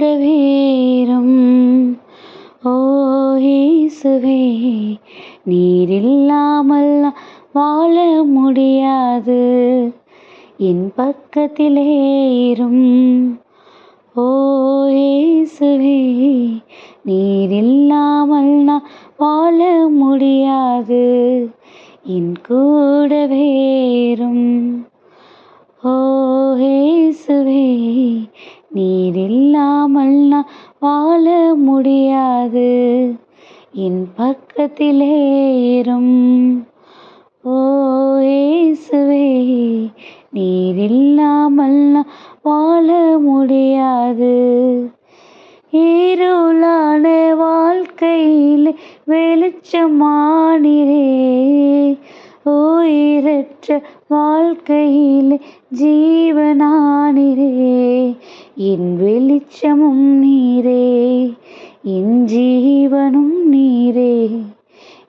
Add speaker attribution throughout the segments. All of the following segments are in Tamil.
Speaker 1: கூடவேரும் ஓசுவே இயேசுவே நீர் இல்லாமல் வாழ முடியாது. என் பக்கத்திலே இரும் ஓ நீர் இல்லாமல் நான் வாழ முடியாது. என் கூடவேரும் ஓ இயேசுவே நீர் இல்லாமல் நான் வாழ முடியாது. என் பக்கத்திலே இரும் ஓ இயேசுவே நீர் இல்லாமல் நான் வாழ முடியாது. இருளான வாழ்க்கையில் வெளிச்சமா பெற்ற வாழ்க்கையிலே ஜீவனானிரே. என் வெளிச்சமும் நீரே. என் ஜீவனும் நீரே.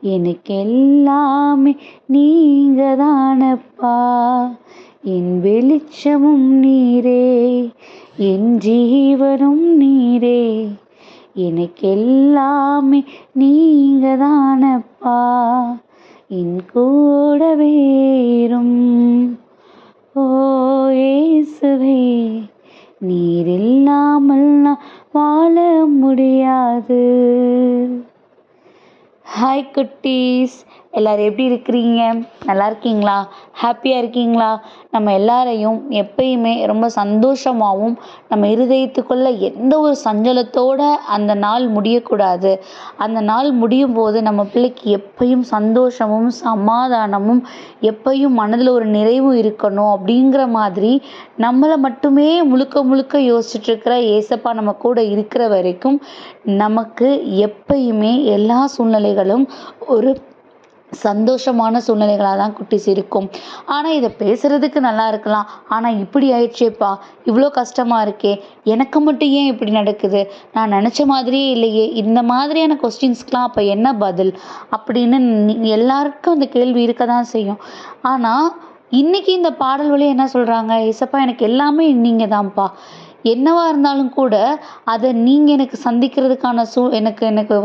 Speaker 1: எனக்கெல்லாமே நீங்க தானப்பா என் வெளிச்சமும் நீரே. என் ஜீவனும் நீரே. எனக்கெல்லாமே நீங்க தானப்பா என் கூடவேரும் ஓ இயேசுவே நீர் இல்லாமல் நான் வாழ முடியாது. ஹாய் குட்டீஸ். எல்லோரும் எப்படி இருக்கிறீங்க? நல்லா இருக்கீங்களா? ஹாப்பியாக இருக்கீங்களா? நம்ம எல்லாரையும் எப்பயுமே ரொம்ப சந்தோஷமாகவும் நம்ம இருதயத்துக்குள்ளே எந்த ஒரு சஞ்சலத்தோடு அந்த நாள் முடியக்கூடாது. அந்த நாள் முடியும் போது நம்ம பிள்ளைக்கு எப்பயும் சந்தோஷமும் சமாதானமும் எப்பயும் மனதில் ஒரு நிறைவும் இருக்கணும் அப்படிங்கிற மாதிரி நம்மளை மட்டுமே முழுக்க முழுக்க யோசிச்சுட்ருக்கிற ஏசப்பா நம்ம கூட இருக்கிற வரைக்கும் நமக்கு எப்பயுமே எல்லா சூழ்நிலைகளும் ஒரு சந்தோஷமான சூழ்நிலைகளாக தான் குட்டிஸ் இருக்கும் ஆனால் இதை பேசுகிறதுக்கு நல்லா இருக்கலாம். ஆனால் இப்படி ஆயிடுச்சேப்பா. இவ்வளோ கஷ்டமாக இருக்கே. எனக்கு மட்டும் ஏன் இப்படி நடக்குது? நான் நினச்ச மாதிரியே இல்லையே. இந்த மாதிரியான கொஸ்டின்ஸ்க்கெலாம் அப்போ என்ன பதில்? அப்படின்னு எல்லாருக்கும் அந்த கேள்வி இருக்க தான் செய்யும். ஆனால் இன்றைக்கி இந்த பாடல் வழி என்ன சொல்கிறாங்க இசப்பா எனக்கு எல்லாமே நீங்கள் தான்ப்பா என்னவா இருந்தாலும் கூட அதை நீங்கள் எனக்கு சந்திக்கிறதுக்கான சூ எனக்கு எனக்கு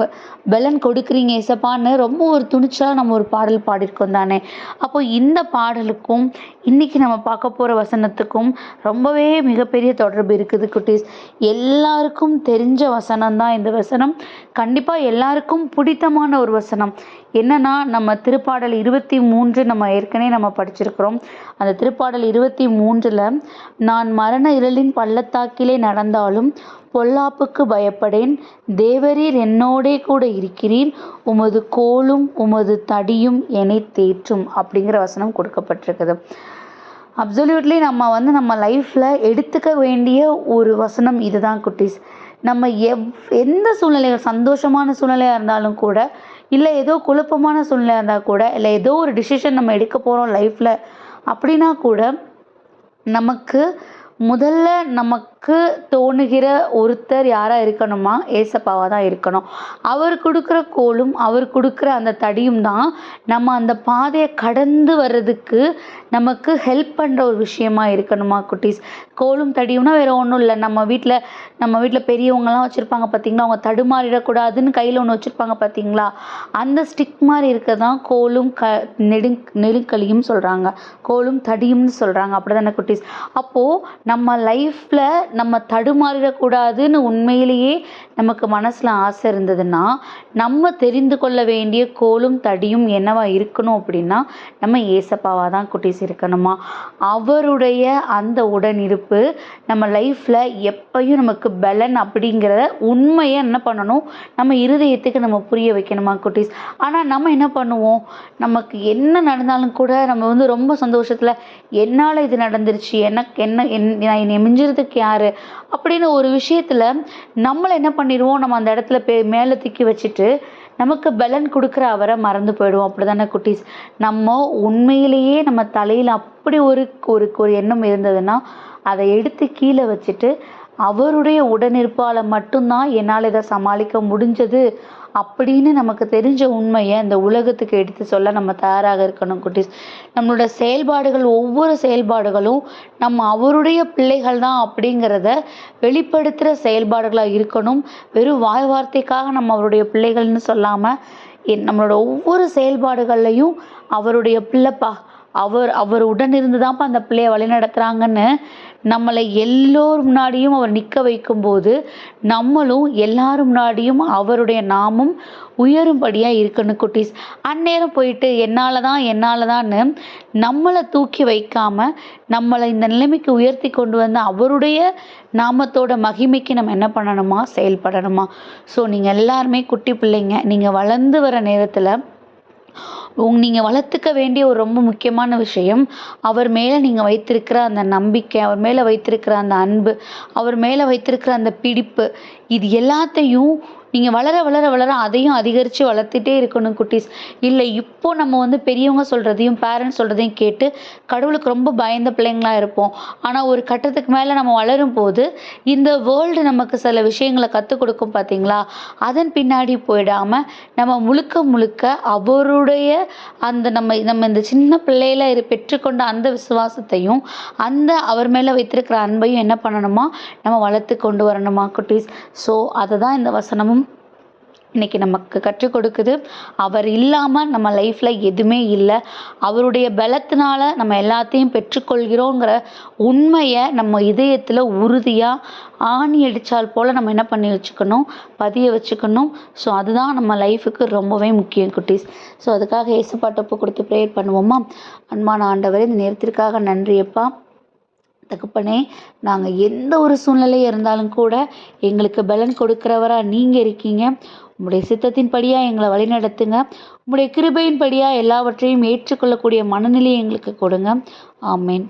Speaker 1: பலன் கொடுக்குறீங்க இசப்பான்னு ரொம்ப ஒரு துணிச்சலாக நம்ம ஒரு பாடல் பாடியிருக்கோம் தானே. அப்போ இந்த பாடலுக்கும் இன்றைக்கி நம்ம பார்க்க போகிற வசனத்துக்கும் ரொம்பவே மிகப்பெரிய தொடர்பு இருக்குது குட்டீஸ். எல்லாருக்கும் தெரிஞ்ச வசனம் தான் இந்த வசனம். கண்டிப்பாக எல்லாருக்கும் பிடித்தமான ஒரு வசனம். என்னன்னா நம்ம திருப்பாடல் இருபத்தி மூன்று நம்ம ஏற்கனவே நம்ம படிச்சிருக்கிறோம். அந்த திருப்பாடல் இருபத்தி மூன்றில் நான் மரண இருளின் பள்ளத்தாக்கிலே நடந்தாலும் பொல்லாப்புக்கு பயப்படேன். தேவரீர் என்னோடே கூட இருக்கிறீர். உமது கோலும் உமது தடியும் என்னை தேற்றும் அப்படிங்கிற வசனம் கொடுக்கப்பட்டிருக்குது. அப்சல்யூட்லி நம்ம வந்து நம்ம லைஃப்பில் எடுத்துக்க வேண்டிய ஒரு வசனம் இதுதான் குட்டீஸ். நம்ம எவ் எந்த சூழ்நிலைகள் சந்தோஷமான சூழ்நிலையாக இருந்தாலும் கூட இல்லை ஏதோ குழப்பமான சூழ்நிலையாக இருந்தால் கூட இல்லை ஏதோ ஒரு டிசிஷன் நம்ம எடுக்க போகிறோம் லைஃப்பில் அப்படின்னா கூட நமக்கு முதல்ல நமக்கு தோணுகிற ஒருத்தர் யாராக இருக்கணுமா? ஏசப்பாவாக தான் இருக்கணும். அவர் கொடுக்குற கோலும் அவர் கொடுக்குற அந்த தடியும் தான் நம்ம அந்த பாதையை கடந்து வர்றதுக்கு நமக்கு ஹெல்ப் பண்ணுற ஒரு விஷயமா இருக்கணுமா குட்டீஸ்? கோலும் தடியும்னா வேறு ஒன்றும் இல்லை. நம்ம வீட்டில் நம்ம வீட்டில் பெரியவங்கலாம் வச்சுருப்பாங்க பார்த்தீங்களா அவங்க தடுமாறிடக்கூடாதுன்னு கையில் ஒன்று வச்சுருப்பாங்க பார்த்தீங்களா அந்த ஸ்டிக் மாதிரி இருக்க தான் கோலும் க நெடுங் நெடுங்கலியும் சொல்கிறாங்க கோலும் தடியும்னு சொல்கிறாங்க அப்படி தானே குட்டீஸ்? அப்போது நம்ம லைஃப்பில் நம்ம தடுமாறிடக்கூடாதுன்னு உண்மையிலேயே நமக்கு மனசில் ஆசை இருந்ததுன்னா நம்ம தெரிந்து கொள்ள வேண்டிய கோலும் தடியும் என்னவா இருக்கணும் அப்படின்னா நம்ம ஏசப்பாவாக தான் குட்டீஸ் இருக்கணுமா? அவருடைய அந்த உடனிருப்பு நம்ம லைஃப்பில் எப்பயும் நமக்கு பலன் அப்படிங்கிறத உண்மையை என்ன பண்ணணும்? நம்ம இருதயத்துக்கு நம்ம புரிய வைக்கணுமா குட்டீஸ்? ஆனால் நம்ம என்ன பண்ணுவோம்? நமக்கு என்ன நடந்தாலும் கூட நம்ம வந்து ரொம்ப சந்தோஷத்தில் என்னால் இது நடந்துருச்சு? எனக்கு என்ன என் நான் என்னை மிஞ்சுறதுக்கு யார் அப்படின்னு ஒரு விஷயத்தில் நம்மளை என்ன பண்ணிடுவோம் நம்ம அந்த இடத்துல பே மேலே தூக்கி வச்சுட்டு நமக்கு பலன் கொடுக்குற அவரை மறந்து போயிடுவோம். அப்படி தானே குட்டீஸ்? நம்ம உண்மையிலேயே நம்ம தலையில் அப்படி ஒரு ஒரு எண்ணம் இருந்ததுன்னா அதை எடுத்து கீழே வச்சுட்டு அவருடைய உடனிருப்பால் மட்டும்தான் என்னால் இதை சமாளிக்க முடிஞ்சது அப்படின்னு நமக்கு தெரிஞ்ச உண்மையை இந்த உலகத்துக்கு எடுத்து சொல்ல நம்ம தயாராக இருக்கணும் குட்டீஸ். நம்மளோட செயல்பாடுகள் ஒவ்வொரு செயல்பாடுகளும் நம்ம அவருடைய பிள்ளைகள் தான் அப்படிங்கிறத வெளிப்படுத்துகிற செயல்பாடுகளாக இருக்கணும். வெறும் வாய் வார்த்தைக்காக நம்ம அவருடைய பிள்ளைகள்னு சொல்லாமல் நம்மளோட ஒவ்வொரு செயல்பாடுகள்லையும் அவருடைய பிள்ளைப்பா அவர் அவர் உடன் இருந்து தான்ப்பா அந்த பிள்ளைய வழி நடத்துகிறாங்கன்னு நம்மளை எல்லோர் முன்னாடியும் அவர் நிற்க வைக்கும்போது நம்மளும் எல்லாரும் முன்னாடியும் அவருடைய நாமம் உயரும்படியாக இருக்கணும் குட்டீஸ். அந்நேரம் போயிட்டு என்னால் தான் என்னால் தான்னு நம்மளை தூக்கி வைக்காமல் நம்மளை இந்த நிலைமைக்கு உயர்த்தி கொண்டு வந்து அவருடைய நாமத்தோட மகிமைக்கு நம்ம என்ன பண்ணணுமா? செயல்படணுமா? ஸோ நீங்கள் எல்லாருமே குட்டி பிள்ளைங்க நீங்கள் வளர்ந்து வர நேரத்தில் உங் நீங்கள் வளர்த்துக்க வேண்டிய ஒரு ரொம்ப முக்கியமான விஷயம் அவர் மேலே நீங்கள் வைத்திருக்கிற அந்த நம்பிக்கை அவர் மேலே வைத்திருக்கிற அந்த அன்பு அவர் மேலே வைத்திருக்கிற அந்த பிடிப்பு இது எல்லாத்தையும் நீங்கள் வளர வளர வளர அதையும் அதிகரித்து வளர்த்துட்டே இருக்கணும் குட்டீஸ். இல்லை இப்போது நம்ம வந்து பெரியவங்க சொல்கிறதையும் பேரண்ட்ஸ் சொல்கிறதையும் கேட்டு கடவுளுக்கு ரொம்ப பயந்த பிள்ளைங்களா இருப்போம். ஆனால் ஒரு கட்டத்துக்கு மேலே நம்ம வளரும் போது இந்த வேர்ல்டு நமக்கு சில விஷயங்களை கற்றுக் கொடுக்கும் பார்த்தீங்களா அதன் பின்னாடி போயிடாமல் நம்ம முழுக்க முழுக்க அவருடைய அந்த நம்ம நம்ம இந்த சின்ன பிள்ளையில இரு பெற்றுக்கொண்ட அந்த விசுவாசத்தையும் அந்த அவர் மேலே வைத்திருக்கிற அன்பையும் என்ன பண்ணணுமா? நம்ம வளர்த்து கொண்டு வரணுமா குட்டீஸ்? ஸோ அதை தான் இந்த வசனமும் இன்றைக்கி நமக்கு கற்றுக் கொடுக்குது. அவர் இல்லாமல் நம்ம லைஃப்பில் எதுவுமே இல்லை. அவருடைய பலத்தினால நம்ம எல்லாத்தையும் பெற்றுக்கொள்கிறோங்கிற உண்மையை நம்ம இதயத்தில் உறுதியாக ஆணி அடித்தால் போல் நம்ம என்ன பண்ணி வச்சுக்கணும்? பதிய வச்சுக்கணும். ஸோ அதுதான் நம்ம லைஃபுக்கு ரொம்பவே முக்கியம் குட்டீஸ். ஸோ அதுக்காக ஏசுப்பாட்டப்பு கொடுத்து ப்ரேயர் பண்ணுவோமா? அன்பான ஆண்டவரே இந்த நேரத்திற்காக நன்றியப்பா தகப்பனே நாங்கள் எந்த ஒரு சூழ்நிலை இருந்தாலும் கூட எங்களுக்கு பலன் கொடுக்குறவராக நீங்கள் இருக்கீங்க. உம்முடைய சித்தத்தின்படியாக எங்களை வழிநடத்துங்க. உம்முடைய கிருபையின்படியாக எல்லாவற்றையும் ஏற்றுக்கொள்ளக்கூடிய மனநிலையை எங்களுக்கு கொடுங்க. ஆமேன்.